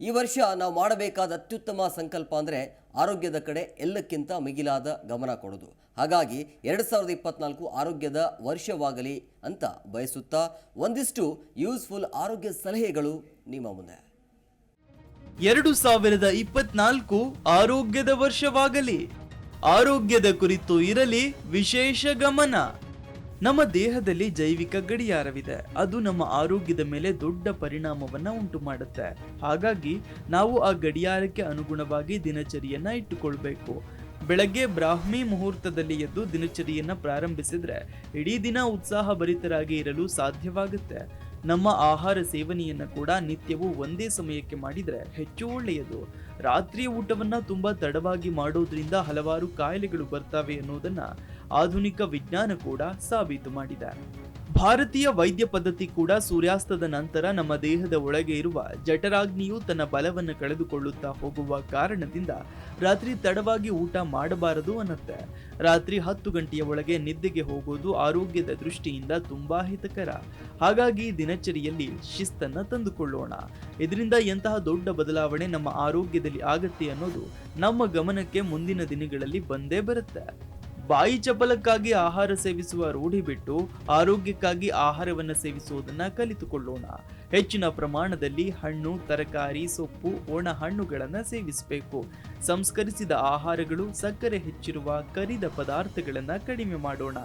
ಈ ವರ್ಷ ನಾವು ಮಾಡಬೇಕಾದ ಅತ್ಯುತ್ತಮ ಸಂಕಲ್ಪ ಅಂದರೆ ಆರೋಗ್ಯದ ಕಡೆ ಎಲ್ಲಕ್ಕಿಂತ ಮಿಗಿಲಾದ ಗಮನ ಕೊಡೋದು ಹಾಗಾಗಿ ಎರಡು ಸಾವಿರದ ಇಪ್ಪತ್ನಾಲ್ಕು ಆರೋಗ್ಯದ ವರ್ಷವಾಗಲಿ ಅಂತ ಬಯಸುತ್ತಾ ಒಂದಿಷ್ಟು ಯೂಸ್ಫುಲ್ ಆರೋಗ್ಯ ಸಲಹೆಗಳು ನಿಮ್ಮ ಮುಂದೆ. ಎರಡು ಸಾವಿರದ ಇಪ್ಪತ್ನಾಲ್ಕು ಆರೋಗ್ಯದ ವರ್ಷವಾಗಲಿ. ಆರೋಗ್ಯದ ಕುರಿತು ಇರಲಿ ವಿಶೇಷ ಗಮನ. ನಮ್ಮ ದೇಹದಲ್ಲಿ ಜೈವಿಕ ಗಡಿಯಾರವಿದೆ. ಅದು ನಮ್ಮ ಆರೋಗ್ಯದ ಮೇಲೆ ದೊಡ್ಡ ಪರಿಣಾಮವನ್ನ ಉಂಟು ಮಾಡುತ್ತೆ ಹಾಗಾಗಿ ನಾವು ಆ ಗಡಿಯಾರಕ್ಕೆ ಅನುಗುಣವಾಗಿ ದಿನಚರಿಯನ್ನ ಇಟ್ಟುಕೊಳ್ಬೇಕು. ಬೆಳಗ್ಗೆ ಬ್ರಾಹ್ಮಿ ಮುಹೂರ್ತದಲ್ಲಿ ಎದ್ದು ದಿನಚರಿಯನ್ನ ಪ್ರಾರಂಭಿಸಿದ್ರೆ ಇಡೀ ದಿನ ಉತ್ಸಾಹ ಭರಿತರಾಗಿ ಇರಲು ಸಾಧ್ಯವಾಗುತ್ತೆ. ನಮ್ಮ ಆಹಾರ ಸೇವನೆಯನ್ನು ಕೂಡ ನಿತ್ಯವೂ ಒಂದೇ ಸಮಯಕ್ಕೆ ಮಾಡಿದರೆ ಹೆಚ್ಚು ಒಳ್ಳೆಯದು. ರಾತ್ರಿ ಊಟವನ್ನು ತುಂಬ ತಡವಾಗಿ ಮಾಡೋದ್ರಿಂದ ಹಲವಾರು ಕಾಯಿಲೆಗಳು ಬರ್ತವೆ ಅನ್ನೋದನ್ನು ಆಧುನಿಕ ವಿಜ್ಞಾನ ಕೂಡ ಸಾಬೀತು ಮಾಡಿದೆ. ಭಾರತೀಯ ವೈದ್ಯ ಪದ್ಧತಿ ಕೂಡ ಸೂರ್ಯಾಸ್ತದ ನಂತರ ನಮ್ಮ ದೇಹದ ಒಳಗೆ ಇರುವ ಜಠರಾಗ್ನಿಯು ತನ್ನ ಬಲವನ್ನು ಕಳೆದುಕೊಳ್ಳುತ್ತಾ ಹೋಗುವ ಕಾರಣದಿಂದ ರಾತ್ರಿ ತಡವಾಗಿ ಊಟ ಮಾಡಬಾರದು ಅನ್ನತ್ತೆ. ರಾತ್ರಿ ಹತ್ತು ಗಂಟೆಯ ಒಳಗೆ ನಿದ್ದೆಗೆ ಹೋಗೋದು ಆರೋಗ್ಯದ ದೃಷ್ಟಿಯಿಂದ ತುಂಬಾ ಹಿತಕರ. ಹಾಗಾಗಿ ದಿನಚರಿಯಲ್ಲಿ ಶಿಸ್ತನ್ನ ತಂದುಕೊಳ್ಳೋಣ. ಇದರಿಂದ ಎಂತಹ ದೊಡ್ಡ ಬದಲಾವಣೆ ನಮ್ಮ ಆರೋಗ್ಯದಲ್ಲಿ ಆಗತ್ತೆ ಅನ್ನೋದು ನಮ್ಮ ಗಮನಕ್ಕೆ ಮುಂದಿನ ದಿನಗಳಲ್ಲಿ ಬಂದೇ ಬರುತ್ತೆ. ಬಾಯಿ ಚಪಲಕ್ಕಾಗಿ ಆಹಾರ ಸೇವಿಸುವ ರೂಢಿ ಬಿಟ್ಟು ಆರೋಗ್ಯಕ್ಕಾಗಿ ಆಹಾರವನ್ನು ಸೇವಿಸುವುದನ್ನ ಕಲಿತುಕೊಳ್ಳೋಣ. ಹೆಚ್ಚಿನ ಪ್ರಮಾಣದಲ್ಲಿ ಹಣ್ಣು, ತರಕಾರಿ, ಸೊಪ್ಪು ಒಣ ಹಣ್ಣುಗಳನ್ನು ಸೇವಿಸಬೇಕು. ಸಂಸ್ಕರಿಸಿದ ಆಹಾರಗಳು ಸಕ್ಕರೆ ಹೆಚ್ಚಿರುವ ಕರಿದ ಪದಾರ್ಥಗಳನ್ನು ಕಡಿಮೆ ಮಾಡೋಣ.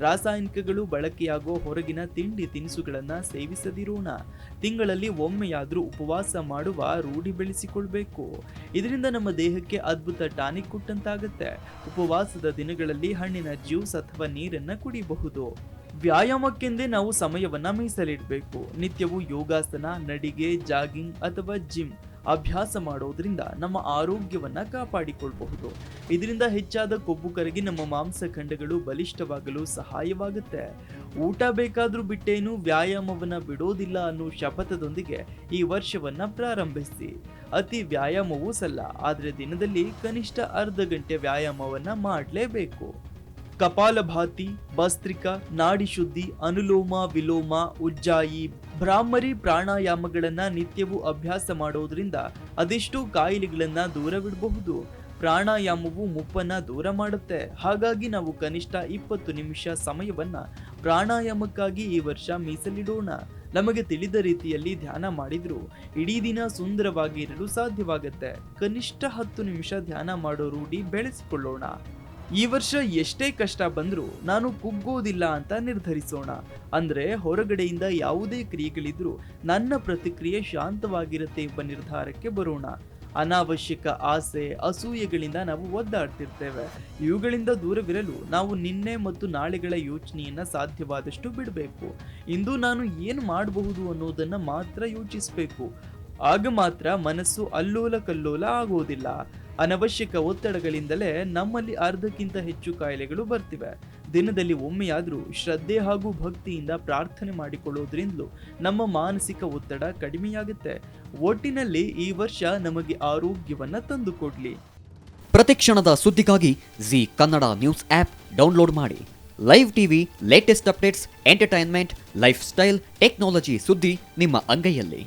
ರಾಸಾಯನಿಕಗಳು ಬಳಕೆಯಾಗೋ ಹೊರಗಿನ ತಿಂಡಿ ತಿನಿಸುಗಳನ್ನು ಸೇವಿಸದಿರೋಣ. ತಿಂಗಳಲ್ಲಿ ಒಮ್ಮೆಯಾದರೂ ಉಪವಾಸ ಮಾಡುವ ರೂಢಿ ಬೆಳೆಸಿಕೊಳ್ಬೇಕು. ಇದರಿಂದ ನಮ್ಮ ದೇಹಕ್ಕೆ ಅದ್ಭುತ ಟಾನಿಕ್ ಕೊಟ್ಟಂತಾಗುತ್ತೆ. ಉಪವಾಸದ ದಿನಗಳಲ್ಲಿ ಹಣ್ಣಿನ ಜ್ಯೂಸ್ ಅಥವಾ ನೀರನ್ನು ಕುಡಿಯಬಹುದು ವ್ಯಾಯಾಮಕ್ಕೆಂದೇ ನಾವು ಸಮಯವನ್ನು ಮೀಸಲಿಡಬೇಕು. ನಿತ್ಯವೂ ಯೋಗಾಸನ, ನಡಿಗೆ, ಜಾಗಿಂಗ್ ಅಥವಾ ಜಿಮ್. ಅಭ್ಯಾಸ ಮಾಡೋದ್ರಿಂದ ನಮ್ಮ ಆರೋಗ್ಯವನ್ನ ಕಾಪಾಡಿಕೊಳ್ಳಬಹುದು ಇದರಿಂದ ಹೆಚ್ಚಾದ ಕೊಬ್ಬು ಕರಗಿ ನಮ್ಮ ಮಾಂಸಖಂಡಗಳು ಬಲಿಷ್ಠವಾಗಲು ಸಹಾಯವಾಗುತ್ತೆ. ಊಟ ಬೇಕಾದ್ರೂ ಬಿಟ್ಟೇನು ವ್ಯಾಯಾಮವನ್ನ ಬಿಡೋದಿಲ್ಲ ಅನ್ನೋ ಶಪಥದೊಂದಿಗೆ ಈ ವರ್ಷವನ್ನ ಪ್ರಾರಂಭಿಸಿ. ಅತಿ ವ್ಯಾಯಾಮವೂ ಸಲ್ಲ, ಆದರೆ ದಿನದಲ್ಲಿ ಕನಿಷ್ಠ ಅರ್ಧ ಗಂಟೆ ವ್ಯಾಯಾಮವನ್ನ ಮಾಡಲೇಬೇಕು. ಕಪಾಲಭಾತಿ ಭಸ್ತ್ರಿಕ ನಾಡಿ ಶುದ್ಧಿ, ಅನುಲೋಮ, ವಿಲೋಮ, ಉಜ್ಜಾಯಿ ಭ್ರಾಮರಿ ಪ್ರಾಣಾಯಾಮಗಳನ್ನು ನಿತ್ಯವೂ ಅಭ್ಯಾಸ ಮಾಡೋದ್ರಿಂದ ಅದೆಷ್ಟೋ ಕಾಯಿಲೆಗಳನ್ನು ದೂರವಿಡಬಹುದು. ಪ್ರಾಣಾಯಾಮವು ಮುಪ್ಪನ್ನ ದೂರ ಮಾಡುತ್ತೆ. ಹಾಗಾಗಿ ನಾವು ಕನಿಷ್ಠ ಇಪ್ಪತ್ತು ನಿಮಿಷ ಸಮಯವನ್ನ ಪ್ರಾಣಾಯಾಮಕ್ಕಾಗಿ ಈ ವರ್ಷ ಮೀಸಲಿಡೋಣ. ನಮಗೆ ತಿಳಿದ ರೀತಿಯಲ್ಲಿ ಧ್ಯಾನ ಮಾಡಿದ್ರು. ಇಡೀ ದಿನ ಸುಂದರವಾಗಿ ಇರಲು ಸಾಧ್ಯವಾಗುತ್ತೆ. ಕನಿಷ್ಠ ಹತ್ತು ನಿಮಿಷ ಧ್ಯಾನ ಮಾಡೋ ರೂಢಿ ಬೆಳೆಸಿಕೊಳ್ಳೋಣ. ಈ ವರ್ಷ ಎಷ್ಟೇ ಕಷ್ಟ ಬಂದರೂ ನಾನು ಕುಗ್ಗೋದಿಲ್ಲ ಅಂತ ನಿರ್ಧರಿಸೋಣ. ಅಂದರೆ ಹೊರಗಡೆಯಿಂದ ಯಾವುದೇ ಕ್ರಿಯೆಗಳಿದ್ರೂ ನನ್ನ ಪ್ರತಿಕ್ರಿಯೆ ಶಾಂತವಾಗಿರುತ್ತೆ ಎಂಬ ನಿರ್ಧಾರಕ್ಕೆ ಬರೋಣ. ಅನಾವಶ್ಯಕ ಆಸೆ, ಅಸೂಯೆಗಳಿಂದ ನಾವು ಒದ್ದಾಡ್ತಿರ್ತೇವೆ. ಇವುಗಳಿಂದ ದೂರವಿರಲು ನಾವು ನಿನ್ನೆ ಮತ್ತು ನಾಳೆಗಳ ಯೋಚನೆಯನ್ನು ಸಾಧ್ಯವಾದಷ್ಟು ಬಿಡಬೇಕು. ಇಂದು ನಾನು ಏನು ಮಾಡಬಹುದು ಅನ್ನೋದನ್ನು ಮಾತ್ರ ಯೋಚಿಸಬೇಕು. ಆಗ ಮಾತ್ರ ಮನಸ್ಸು ಅಲ್ಲೋಲ ಕಲ್ಲೋಲ ಆಗೋದಿಲ್ಲ. ಅನವಶ್ಯಕ ಒತ್ತಡಗಳಿಂದಲೇ ನಮ್ಮಲ್ಲಿ ಅರ್ಧಕ್ಕಿಂತ ಹೆಚ್ಚು ಕಾಯಿಲೆಗಳು ಬರ್ತಿವೆ. ದಿನದಲ್ಲಿ ಒಮ್ಮೆಯಾದರೂ ಶ್ರದ್ಧೆ ಹಾಗೂ ಭಕ್ತಿಯಿಂದ ಪ್ರಾರ್ಥನೆ ಮಾಡಿಕೊಳ್ಳೋದ್ರಿಂದಲೂ ನಮ್ಮ ಮಾನಸಿಕ ಒತ್ತಡ ಕಡಿಮೆಯಾಗುತ್ತೆ. ಒಟ್ಟಿನಲ್ಲಿ ಈ ವರ್ಷ ನಮಗೆ ಆರೋಗ್ಯವನ್ನ ತಂದುಕೊಡ್ಲಿ. ಪ್ರತಿಕ್ಷಣದ ಸುದ್ದಿಗಾಗಿ Zee Kannada news app download ಮಾಡಿ. Live TV, latest updates, entertainment, lifestyle, technology ಸುದ್ದಿ ನಿಮ್ಮ ಅಂಗೈಯಲ್ಲಿ.